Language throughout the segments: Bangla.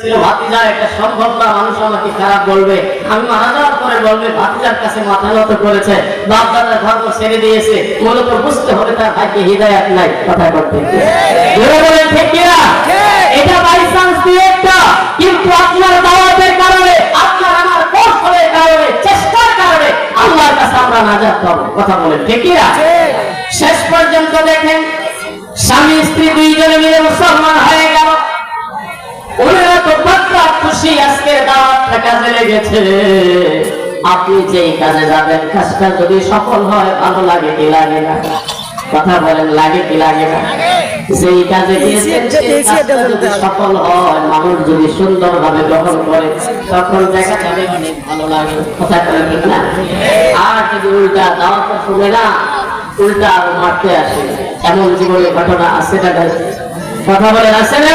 ছিল ভাতিজা এটা সম্ভব মানুষ আমাকে খারাপ বলবে। আমি মারা যাওয়ার পরে বলবে ভাতিজার কাছে মাথা নত করেছে বাপ দাদার ধর্ম ছেড়ে দিয়েছে। মূলত বুঝতে হবে তার ভাইকে হৃদায়াত নাই। কথা করতে জোরে বলেন ঠিক কিনা? এটা বাই চান্স দিয়ে একটা কিন্তু আপনার দাওয়াতের কারণে আপনার আমার কৌশলের কারণে চেষ্টার কারণে আল্লাহর কাছে আমরা নাজাত পাবো। কথা বলেন ঠিক কিনা? শেষ পর্যন্ত দেখেন স্বামী কাজে লেগেছে। আপনি যেই কাজে যাবেন কাজটা যদি সফল হয় ভালো লাগে কি লাগে না? কথা বলেন লাগে কি লাগে না? কাজে সেই যদি সফল হয় মানুষ যদি সুন্দর ভাবে গ্রহণ করে তখন দেখা যাবে অনেক ভালো লাগে। কথা বলেন ঠিক না? আর যদি উল্টা দাওয়াতটা শুনে না উল্টা আরও মারতে আসে। এমন জীবনে ঘটনা আছে না কথা বলেন আছে না?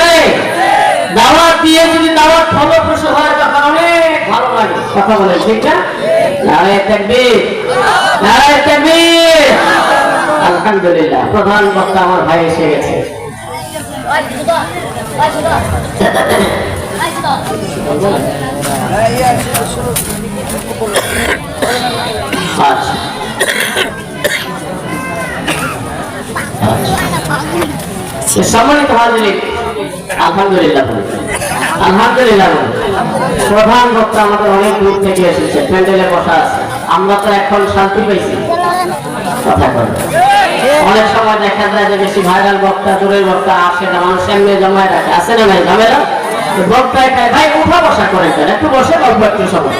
দাওয়াত দিয়ে যদি দাওয়াত ফলপ্রসূ হয়, তখন অনেক ভালো লাগে। কথা বলে ঠিক না? নারায় তাকবীর। নারায় তাকবীর। আলহামদুলিল্লাহ, প্রধান বক্তা আমার ভাই এসে গেছে। আচ্ছা। সম্মানিত হাজির আলহামদুলিল্লাহ। আলহামদুলিল্লাহ প্রধান বক্তা আমাদের অনেক দূর থেকে এসেছে, প্যান্ডেলে বসা আছে। আমরা তো এখন শান্তি পাইছি। অনেক সময় দেখা যায় যে বেশি ভাইরাল বক্তা, দূরের বক্তা আসে না, মানুষ এমনি জমায় রাখে। আছে না ভাই ঝামেলা? বক্তা এখানে ভাই, উঠা বসা করে একটু বসে, গল্প একটু সময়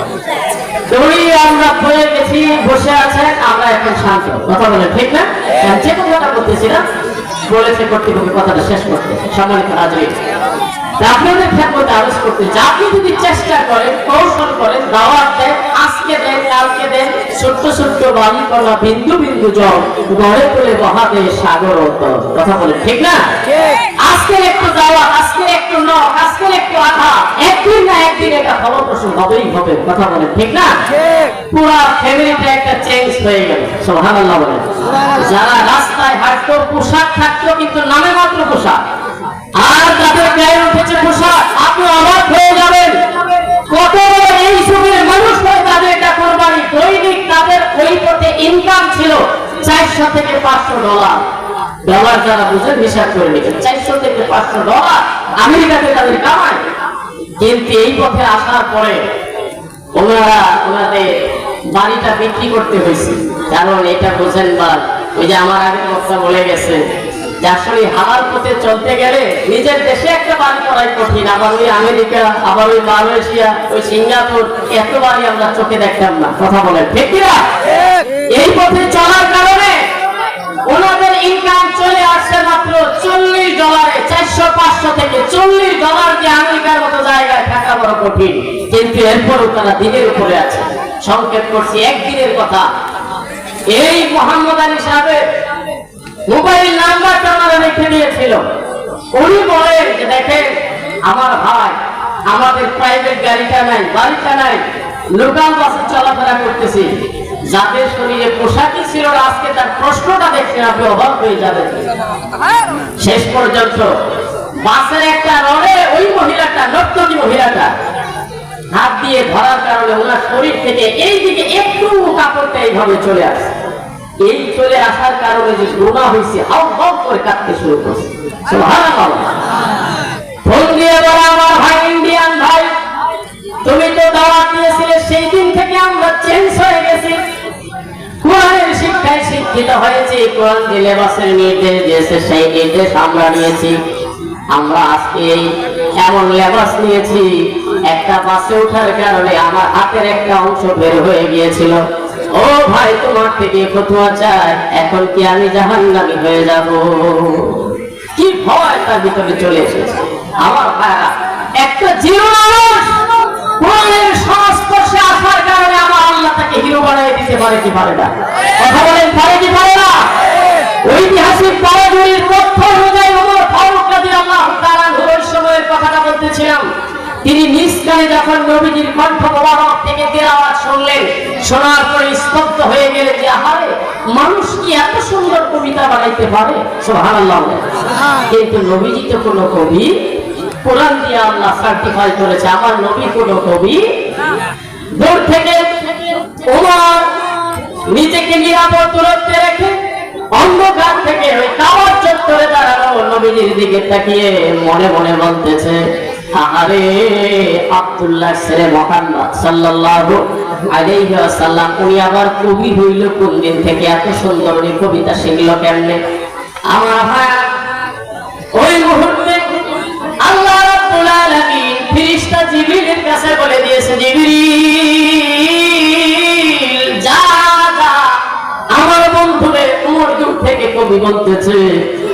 আমরা বলে গেছি বসে আছেন, আমরা এখন শান্ত। কথা বলে ঠিক না? যে কথাটা বলতেছিলাম বলেছে কর্তৃপক্ষ কথাটা শেষ করতে সম্মানিত রাজনীতি আপনাদের করতে যদি চেষ্টা করেন, কৌশল করেন, দাওয়াত দেন, আজকে দেন, কালকে দেন, ছোট্ট ছোট্ট বাড়ি কলা বিন্দু বিন্দু জল গড়ে তোলে বহাতে সাগর কথা বলে ঠিক না? আজকে একটু দাওয়াত আজকে একটু নখ আজকে একটু আঠা একদিন না একদিন এটা ফলপ্রসূ হবেই হবে কথা বলে ঠিক না? পুরা ফ্যামিলিটা একটা চেঞ্জ হয়ে গেল সুবহানাল্লাহ বলে যারা রাস্তায় হাঁটতো পোশাক থাকতো কিন্তু নামে মাত্র পোশাক। আর যাদের গায়ে উঠেছে পোশাক আপনি অবাক হয়ে যাবেন। কত এই যুগের মানুষ হয় তাদের এটা কোরবানি দৈনিক তাদের ওই পথে ইনকাম ছিল চারশো থেকে পাঁচশো ডলার ডলার যারা বুঝেন হিসাব করে নেবেন। চারশো থেকে পাঁচশো ডলার আমেরিকাতে তাদের কামায় কিন্তু এই পথে আসার পরে ওনারা ওনাদের বাড়িটা বিক্রি করতে হয়েছে। কারণ এটা বোঝেন বা ওই যে আমার আগে বক্তা বলে গেছে যে আসলে পথে চলতে গেলে নিজের দেশে একটা বাড়ি করাই কঠিন। আবার ওই আমেরিকা আবার ওই মালয়েশিয়া ওই সিঙ্গাপুর এত বাড়ি আমরা চোখে দেখতাম না। কথা বলেন ঠিক। এই পথে চলার কারণে ওনাদের ইনকাম চলে আসছে মাত্র চল্লিশ ডলারে চারশো, পাঁচশো থেকে চল্লিশ ডলার দিয়ে আমেরিকার মতো জায়গায় থাকা বড় কঠিন। কিন্তু এরপরও তারা দিনের উপরে আছে। সংক্ষেপ করছি, একদিনের কথা। এই মোহাম্মদ আলী সাহেবের মোবাইল নাম্বারটা ওনারা রেখে দিয়েছিল উনি বলেন যে, দেখেন, আমার ভাই, আমাদের প্রাইভেট গাড়িটা নাই, বাড়িটা নাই। লোকাল বাসে চলাফেরা করতেছি। যাদের শরীরে পোশাকই ছিল আজকে তার প্রশ্নটা দেখছেন আপনি অবাক হয়ে যাবেন। শেষ পর্যন্ত বাসের একটা রডে ওই মহিলাটা, নর্তকী মহিলাটা, হাত দিয়ে ধরার কারণে ওনার শরীর থেকে এই দিকে একটু কাপড়টা এইভাবে চলে আসে। এই চলে আসার কারণে যে গুণা হয়েছে হাউ হাউ করে কাঁদতে শুরু করছে। দিয়ে আমার ভাই, ইন্ডিয়ান ভাই, তুমি তো দাওয়াত দিয়েছিলে, সেই দিন থেকে আমরা চেঞ্জ হয়ে গেছি। শিক্ষিত হয়েছে, কোরআন যে লেবাসের নির্দেশ দিয়েছে, সেই নির্দেশ আমরা নিয়েছি। আমরা আজকে এমন লেবাস নিয়েছি, একটা বাসে ওঠার কারণে আমার হাতের একটা অংশ বের হয়ে গিয়েছিল। ও ভাই, তোমার থেকে ফতুয়া চাই, এখন কি আমি জাহান্নামী হয়ে যাব? কি ভয় তার ভিতরে চলে এসেছে। আমার ভাইরা, একটা মানুষ কোরআনের সংস্পর্শে আসার কারণে আমার আল্লাহ তাকে হিরো বানিয়ে দিতে পারে কি পারে না? পারে কি পারে না? ঐতিহাসিক পাওয়াজুরির তথ্য অনুযায়ী ওমর ফারুক সময়ের কথাটা বলতেছিলাম। তিনি নিজ কানে যখন নবীজির কণ্ঠ মোবারক থেকে তেলাওয়াত শুনলেন, শোনার পরে স্তব্ধ হয়ে গেলেন যে, আহারে, মানুষ কি এত সুন্দর কবিতা বানাইতে পারে? সুবহানাল্লাহ। কিন্তু নবীজি তো কোনো কবি, কোরআন দিয়ে আল্লাহ সার্টিফাই করেছে, আমার নবী কোন কবি দূর থেকে ওমর নিজেকে নিরাপদ দূরত্বে রেখে অন্ধকার থেকে ওই কাবার চত্বরে দাঁড়ানো নবীজির দিকে তাকিয়ে মনে মনে বলতেছে আরে আব্দুল্লাহ ছেলে সাল্লাল্লাহু আলাইহি ওয়াসাল্লাম, উনি আবার কবি হইল কোন দিন থেকে? এত সুন্দর উনি কবিতা শিখলো কেমনে? আমার ভাই, ওই মুহূর্তে আল্লাহ রাব্বুল আলামিন ফেরেশতা জিবরিলের কাছে বলে দিয়েছে, জিবরিল কবি বলতেছে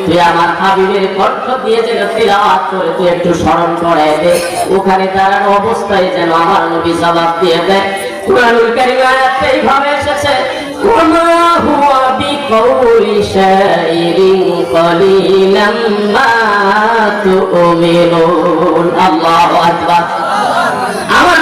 তুই আমার হাবিবের কণ্ঠ দিয়ে যেন তিলাওয়াত করে তুই একটু স্মরণ করায় দে। ওখানে দাঁড়ানো অবস্থায় যেন আমার নবী জবাব দিয়ে দেয়। কুরআনুল কারীম আয়াতে এইভাবে এসেছে আমার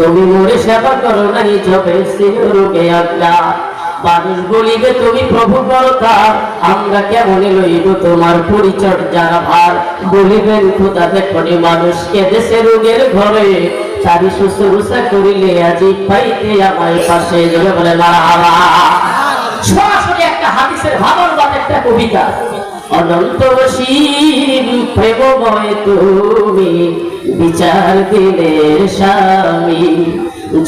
তুমি মোরে সেবা করো নাই জবে রোগে আজ্ঞা। মানুষ বলিবে তুমি প্রভু করতা আমরা কেমন লইব তোমার পরিচর্যার ভার? বলিবেন খোদা দেখনি মানুষকে দেশে রোগের ঘরে। সারি শুশ্রূষা করিলে আজি পাইতে আমায় পাশে। যাবে বলে মারা সরাসরি একটা হাদিসের ভাবনবাদ একটা কবিতা। অনন্ত সীম প্রেমময় তুমি, বিচার দিনের স্বামী।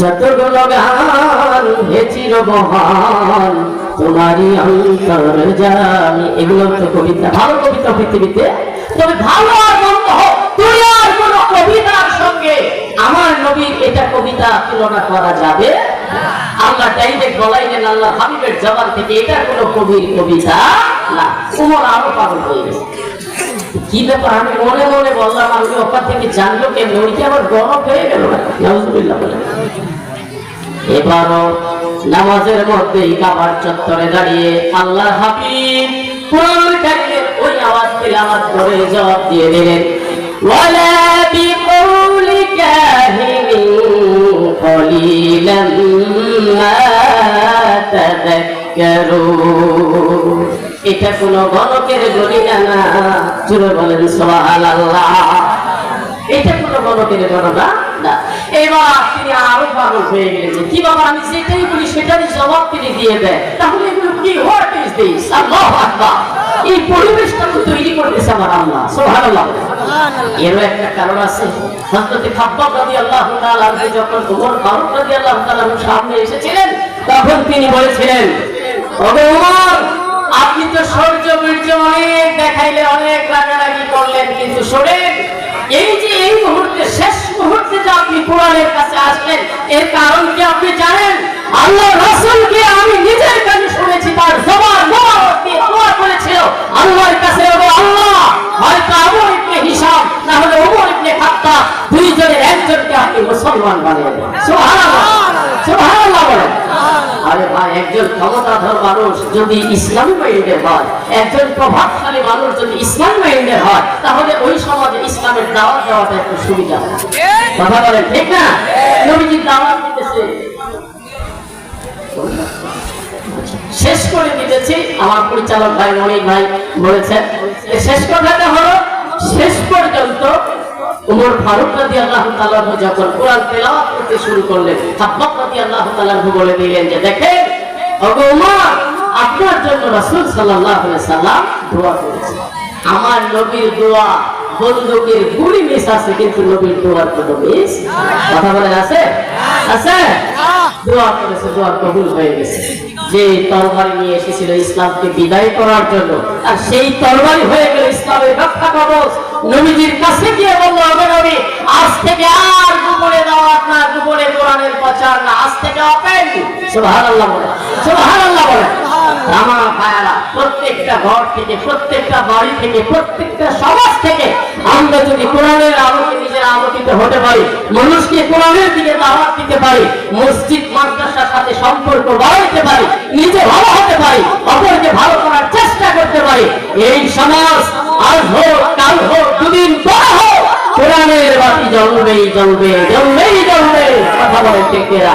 যত গান হে চির মহান তোমারই অন্তর জানি। এগুলো তো কবিতা। ভালো কবিতা পৃথিবীতে। তবে ভালো আর মন্দ হোক, দুনিয়ার কোন কবিতার সঙ্গে আমার নবীর এটা কবিতা তুলনা করা যাবে আল্লাহ ডাইরেক্ট আল্লাহ হাবিবের জবান থেকে এটা কোনো কবির কবিতা না। উমর আরও পাগল হয়ে কি ব্যাপার? আমি মনে মনে বললাম, আমি থেকে জানলো গরম হয়ে গেল। না এবারও নামাজের মধ্যেই কাবার চত্বরে দাঁড়িয়ে আল্লাহ হাবিব ওই আওয়াজ তিলাওয়াত করে জবাব দিয়ে দিলেন এটা কোন গণকের গণিতা না? জুড়ে বলেন সুবহানাল্লাহ। এটা কোনো গণকের গণনা না। এবার তিনি আরও পাগল হয়ে গেলেন। কি বাবা আমি যেটাই বলি সেটারই জবাব তিনি দিয়ে দেয় তাহলে এগুলো কি হোয়াট ইজ দিস আল্লাহু আকবার। এই পরিবেশটা তো তৈরি করতেছে আমার আল্লাহ সুবহানাল্লাহ। এরও একটা কারণ আছে। হযরত খাব্বাব রাদিয়াল্লাহু তাআলা যখন ওমর ফারুক রাদিয়াল্লাহু তাআলা সামনে এসেছিলেন তখন তিনি বলেছিলেন আপনি তো সৌর্য বীর্য অনেক দেখাইলে অনেক রাগারাগি করলেন কিন্তু শোনেন এই যে এই মুহূর্তে শেষ মুহূর্তে যে আপনি কোরআনের কাছে আসলেন এর কারণ কি আপনি জানেন? আল্লাহ রাসূলকে আমি নিজের কানে শুনেছি তার জবান দিয়ে করেছিল। আল্লাহর কাছে আল্লাহ হয়তো আবু ইবনে হিসাম না হলে ওমর ইবনে খাত্তাব দুইজনের একজনকে আপনি মুসলমান বানিয়ে দেন। সুবহানাল্লাহ সুবহানাল্লাহ বলেন। আরে ভাই, একজন ক্ষমতাধর মানুষ যদি ইসলামী মাইন্ডের হয়, একজন প্রভাবশালী মানুষ যদি ইসলাম মাইন্ডের হয়, তাহলে ওই সমাজে ইসলামের দাওয়াত দেওয়াটা একটু সুবিধা। কথা বলেন, ঠিক না? নবীজি দাওয়াত দিতেছে। শেষ করে দিতেছি। আমার পরিচালক ভাই মনিক ভাই বলেছেন শেষ কথাটা হলো, শেষ পর্যন্ত উমর ফারুক রাদি আল্লাহ তালাহ যখন কোরআন তেলাওয়াত করতে শুরু করলেন হাব্বাক রাদি আল্লাহ তালাহ বলে দিলেন যে, দেখেন, ওগো আপনার জন্য রাসূল আলাইহি সাল্লাম দোয়া করেছে আমার নবীর দোয়া বন্দুকের গুলি মিস আছে, কিন্তু নবীর দোয়ার কোনো মিস কথা আছে? আছে? দোয়া করেছে কবুল হয়ে গেছে। যে তরবারি নিয়ে এসেছিল ইসলামকে বিদায় করার জন্য, আর সেই তরবারি হয়ে গেল ইসলামের রক্ষা কবচ। নবীজির কাছে গিয়ে বলে। বলে। আমার যদি কোরআনের আলোকে নিজের আলোকিত হতে পারি, মানুষকে কোরআনের দিকে দাওয়াত দিতে পারি, মসজিদ, মাদ্রাসার সাথে সম্পর্ক বাড়াইতে পারি, নিজে ভালো হতে পারি, অপরকে ভালো করার চেষ্টা করতে পারি, এই সমাজ আজ হোক, কাল হোক, দুদিন পর হোক, কোরআনের বাতি জ্বলবেই জ্বলবে জ্বলবেই জ্বলবে। কথা বলেন টেকেরা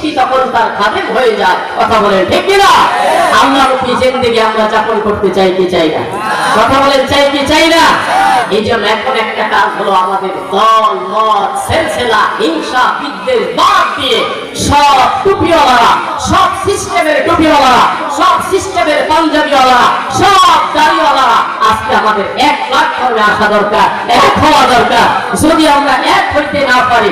তখন তার খাদেম হয়ে যায় কথা বলেন ঠিক কি না আমরা কি জিন্দেগি আমরা যাপন করতে চাই কি চাই না? কথা বলেন চাই কি চাই না? এই জন্য এখন একটা কাজ হলো আমাদের দল মত সেলসেলা হিংসা বিদ্বেষ বাদ দিয়ে সব টুপিওয়ালারা সব সিস্টেমের টুপিওয়ালারা সব সিস্টেমের পাঞ্জাবিওয়ালারা সব দাড়িওয়ালারা আজকে আমাদের এক প্ল্যাটফর্মে আসা দরকার এক হওয়া দরকার। যদি আমরা এক হইতে না পারি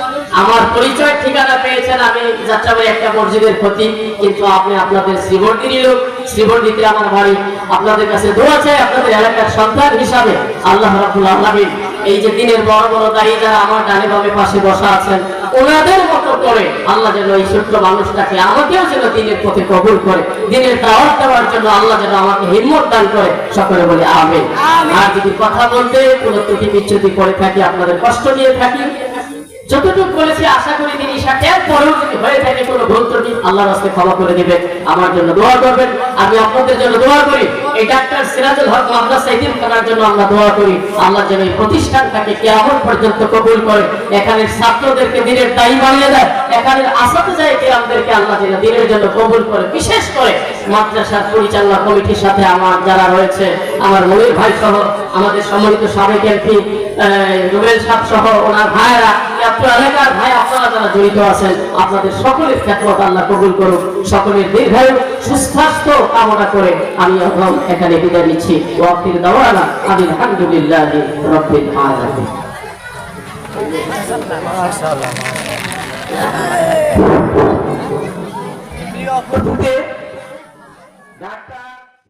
আমার পরিচয় ঠিকানা পেয়েছেন আমি যাত্রাবাড়ি একটা মসজিদের ক্ষতি কিন্তু আপনি আপনাদের শ্রীবর্দিনী লোক শ্রীবর্দিতে আমার বাড়ি। আপনাদের কাছে দোয়া চাই আপনাদের এলাকার সন্তান হিসাবে। আল্লাহ রাবুল আলমিন এই যে দিনের বড় বড় দায়ী যারা আমার ডানে বামে পাশে বসা আছেন ওনাদের মতো করে আল্লাহ যেন এই ছোট্ট মানুষটাকে আমাকেও যেন দিনের পথে কবুল করে দিনের দাওয়াত দেওয়ার জন্য আল্লাহ যেন আমাকে হিম্মত দান করে। সকলে বলে আমেন। আর যদি কথা বলতে কোনো ত্রুটি বিচ্ছুতি করে থাকি আপনাদের কষ্ট দিয়ে থাকি যতটুকু বলেছি আশা করি তিনি সাথে পরেও যদি হয়ে থাকে কোনো আল্লাহর ক্ষমা করে আমার জন্য দোয়া করবেন। আমি আপনাদের জন্য দোয়া করি। এই ডাক্তার সিরাজুল হক মাদ্রাসা ইদিন করার জন্য আমরা দোয়া করি। আল্লাহ যেন এই প্রতিষ্ঠানটাকে কেমন পর্যন্ত কবুল করে। এখানের ছাত্রদেরকে দিনের বানিয়ে দেয়। এখানের আসাতে যায় আমাদেরকে আল্লাহ যেন দিনের জন্য কবুল করে। বিশেষ করে মাদ্রাসার পরিচালনা কমিটির সাথে আমার যারা রয়েছে, আমার মনির ভাই সহ আমাদের সম্মানিত সাবেক এমপি রুবেল সাহ সহ ওনার ভাইয়েরা আপনার এলাকার ভাই আপনারা যারা জড়িত আছেন আপনাদের সকলের ক্ষেত্রে আল্লাহ কবুল করুন সকলের দীর্ঘায়ু সুস্বাস্থ্য কামনা করে আমি এখন এখানে বিদায় নিচ্ছি। ওয়াকির দাওয়ানা আমি আলহামদুলিল্লাহ রব্বিল আলামিন। প্রিয় অপটুতে